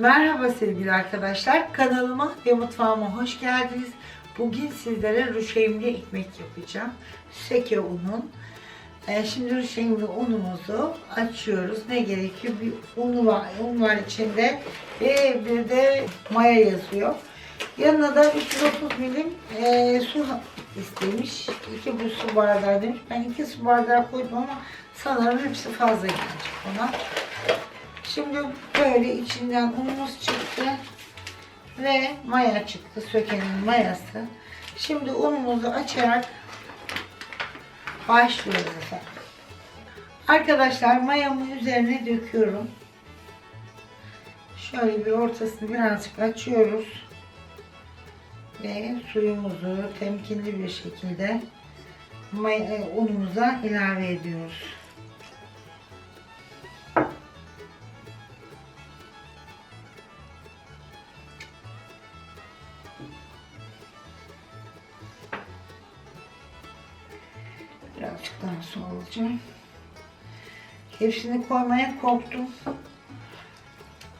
Merhaba sevgili arkadaşlar. Kanalıma ve mutfağıma hoş geldiniz. Bugün sizlere ruşeymli ekmek yapacağım. Seke unun. Ee, şimdi ruşeymli unumuzu açıyoruz. Ne gerekiyor? Bir unu var, un var içinde ve bir de maya yazıyor. Yanına da 330 milim e, su istemiş. 2 bu su bardağı demiş. Ben 2 su bardağı koydum ama sanırım hepsi fazla gelecek ona. Şimdi böyle içinden unumuz çıktı ve maya çıktı. Sökenin mayası. Şimdi unumuzu açarak başlıyoruz efendim. Arkadaşlar mayamı üzerine döküyorum. Şöyle bir ortasını birazcık açıyoruz. Ve suyumuzu temkinli bir şekilde unumuza ilave ediyoruz. Birazcık daha su alacağım. Hepsini koymaya korktum.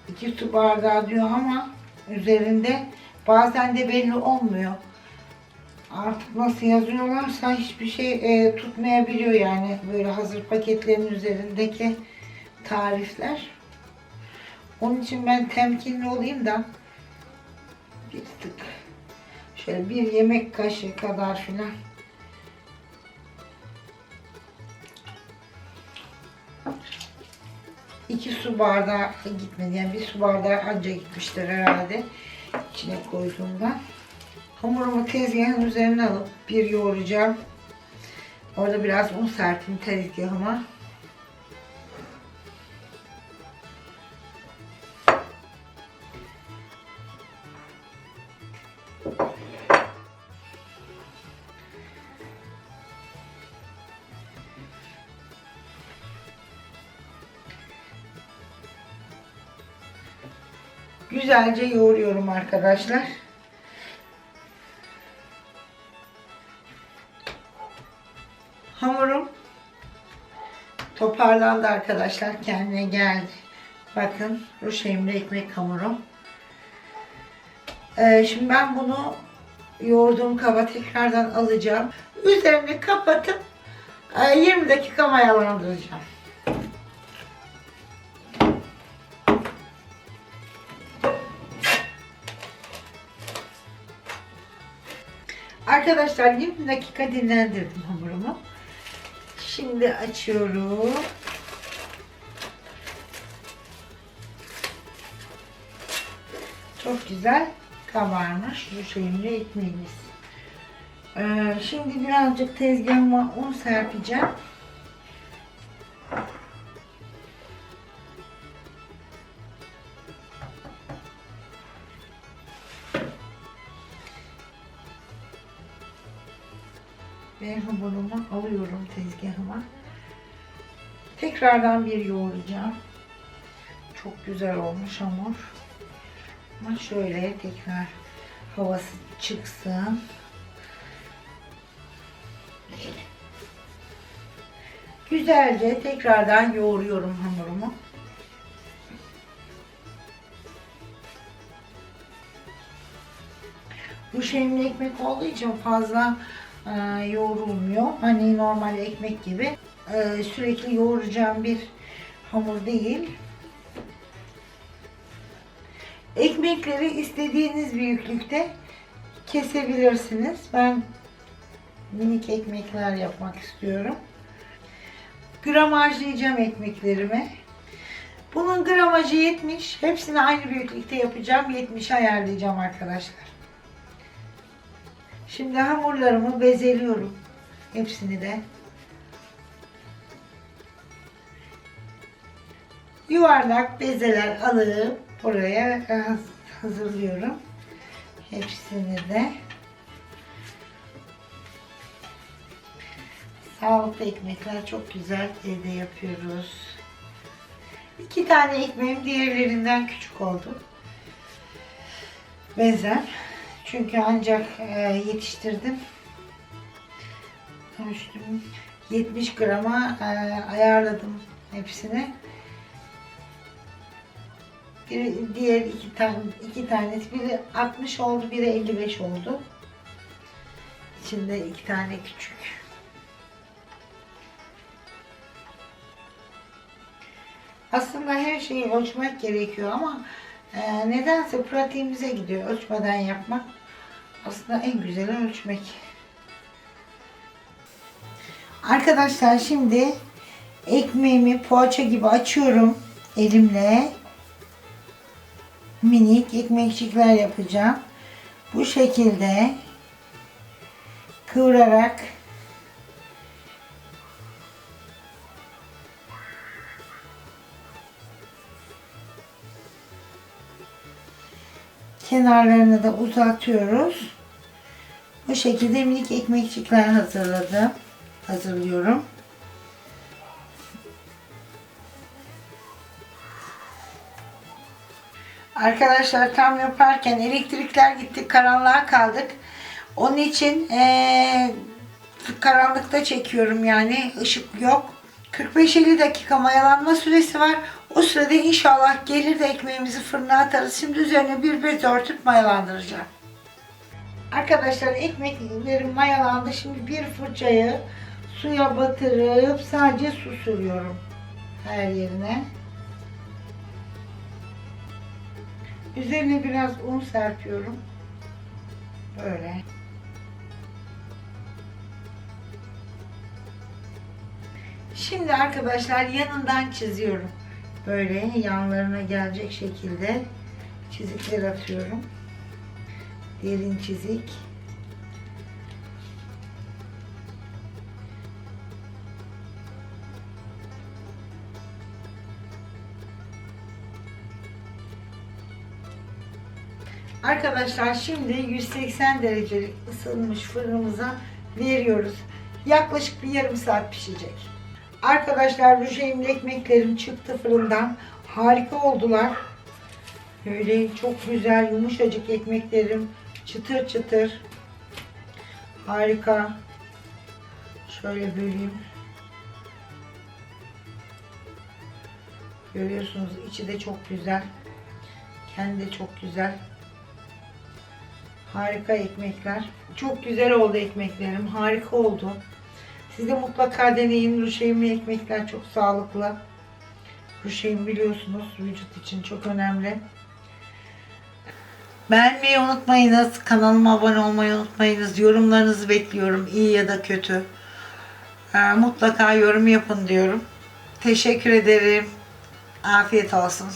İki su bardağı diyor ama üzerinde bazen de belli olmuyor. Artık nasıl yazıyorlarsa hiçbir şey e, tutmayabiliyor yani böyle hazır paketlerin üzerindeki tarifler. Onun için ben temkinli olayım da bir tık şöyle bir yemek kaşığı kadar filan su bardağı gitmedi. Yani bir su bardağı anca gitmiştir herhalde. içine koyduğumda. Hamurumu tezgahın üzerine alıp bir yoğuracağım. Orada biraz un serpeyim tezgahıma. Güzelce yoğuruyorum arkadaşlar. Hamurum toparlandı arkadaşlar. Kendine geldi. Bakın ruşeymli ekmek hamurum. Ee, şimdi ben bunu yoğurduğum kaba tekrardan alacağım. Üzerini kapatıp e, 20 dakika mayalandıracağım. Arkadaşlar 20 dakika dinlendirdim hamurumu. Şimdi açıyorum. Çok güzel kabarmış bu şeyimle ekmeğimiz. Ee, şimdi birazcık tezgahıma un serpeceğim. Ve hamurumu alıyorum tezgahıma. Tekrardan bir yoğuracağım. Çok güzel olmuş hamur. Ama şöyle tekrar havası çıksın. Güzelce tekrardan yoğuruyorum hamurumu. Bu şeyimli ekmek olduğu için fazla e, yoğrulmuyor. Hani normal ekmek gibi. E, sürekli yoğuracağım bir hamur değil. Ekmekleri istediğiniz büyüklükte kesebilirsiniz. Ben minik ekmekler yapmak istiyorum. Gramajlayacağım ekmeklerimi. Bunun gramajı 70. Hepsini aynı büyüklükte yapacağım. 70 ayarlayacağım arkadaşlar. Şimdi hamurlarımı bezeliyorum. Hepsini de. Yuvarlak bezeler alıp buraya hazırlıyorum. Hepsini de. Sağlıklı ekmekler çok güzel evde yapıyoruz. İki tane ekmeğim diğerlerinden küçük oldu. Benzer. Çünkü ancak e, yetiştirdim. Ölçtüm. 70 grama e, ayarladım hepsini. Bir, diğer iki tane iki tanesi biri 60 oldu, biri 55 oldu. İçinde iki tane küçük. Aslında her şeyi ölçmek gerekiyor ama e, nedense pratiğimize gidiyor ölçmeden yapmak. Aslında en güzeli ölçmek. Arkadaşlar şimdi ekmeğimi poğaça gibi açıyorum elimle. Minik ekmekçikler yapacağım. Bu şekilde kıvırarak kenarlarını da uzatıyoruz. Bu şekilde minik ekmekçikler hazırladım. Hazırlıyorum. Arkadaşlar tam yaparken elektrikler gitti, karanlığa kaldık. Onun için eee, karanlıkta çekiyorum yani ışık yok. 45-50 dakika mayalanma süresi var. O sırada inşallah gelir de ekmeğimizi fırına atarız. Şimdi üzerine bir bez örtüp mayalandıracağım. Arkadaşlar ekmeklerim mayalandı. Şimdi bir fırçayı suya batırıp sadece su sürüyorum her yerine. Üzerine biraz un serpiyorum. Böyle. Şimdi arkadaşlar yanından çiziyorum. Böyle yanlarına gelecek şekilde çizikler atıyorum. Derin çizik. Arkadaşlar şimdi 180 derecelik ısınmış fırınımıza veriyoruz. Yaklaşık bir yarım saat pişecek. Arkadaşlar rujeyimli ekmeklerim çıktı fırından. Harika oldular. Böyle çok güzel yumuşacık ekmeklerim. Çıtır çıtır. Harika. Şöyle böleyim. Görüyorsunuz içi de çok güzel. Kendi de çok güzel. Harika ekmekler. Çok güzel oldu ekmeklerim. Harika oldu. Siz de mutlaka deneyin. Ruşeyimli ekmekler çok sağlıklı. Ruşeyim biliyorsunuz vücut için çok önemli. Beğenmeyi unutmayınız. Kanalıma abone olmayı unutmayınız. Yorumlarınızı bekliyorum. iyi ya da kötü. Ee, Mutlaka yorum yapın diyorum. Teşekkür ederim. Afiyet olsun.